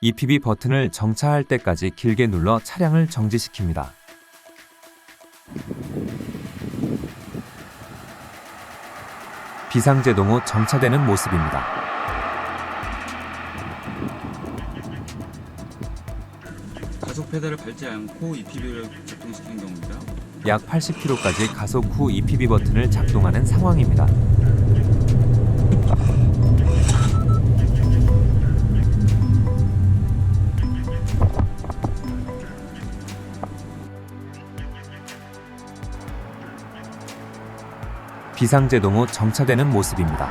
EPB 버튼을 정차할 때까지 길게 눌러 차량을 정지시킵니다. 비상제동 후 정차되는 모습입니다. 가속 페달을 밟지 않고 EPB를 작동시키는 경우입니다. 약 80km까지 가속 후 EPB 버튼을 작동하는 상황입니다. 비상제동 후 정차되는 모습입니다.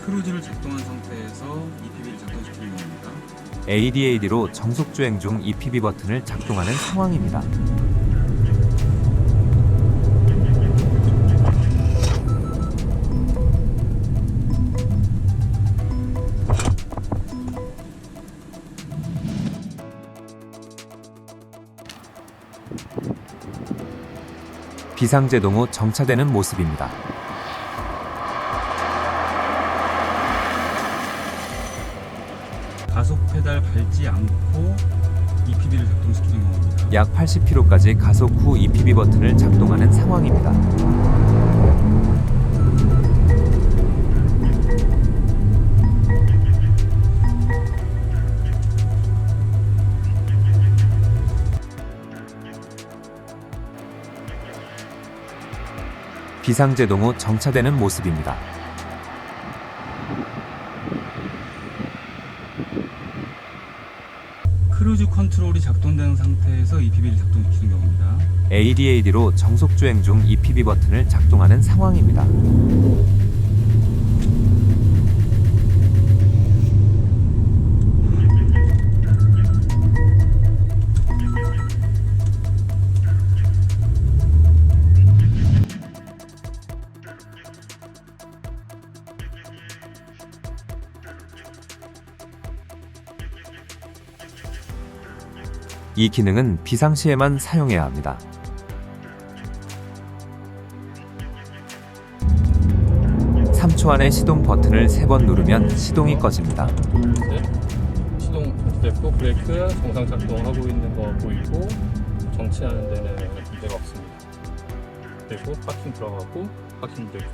크루즈를 작동한 상태에서 EPB를 작동시키는 경우입니다. ADAD로 정속 주행 중 EPB 버튼을 작동하는 상황입니다. 비상제동 후 정차되는 모습입니다. 가속 페달 밟지 않고 EPB를 작동시키는 경우입니다. 약 80km까지 가속 후 EPB 버튼을 작동하는 상황입니다. 비상제동 후 정차되는 모습입니다. 크루즈 컨트롤이 작동된 상태에서 EPB를 작동시키는 경우입니다. ADAD로 정속 주행 중 EPB 버튼을 작동하는 상황입니다. 이 기능은 비상시에만 사용해야 합니다. 초 안에 시동 버튼을 세 번 누르면 시동이 꺼집니다. 시동 됐고 브레이크 정상 작동하고 있는 거 보이고 정치하는 데는 문제가 없습니다. 그리고 파킹 들어가고 파킹 되고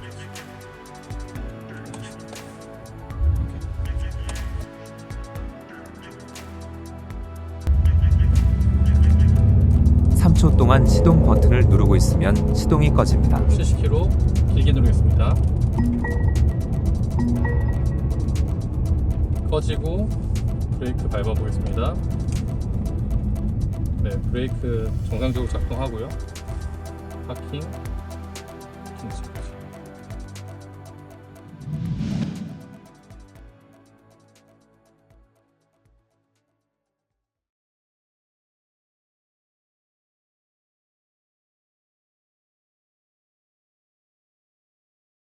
30초 동안 시동 버튼을 누르고 있으면 시동이 꺼집니다. 70km 길게 누르겠습니다. 꺼지고 브레이크 밟아보겠습니다. 네, 브레이크 정상적으로 작동하고요. 파킹.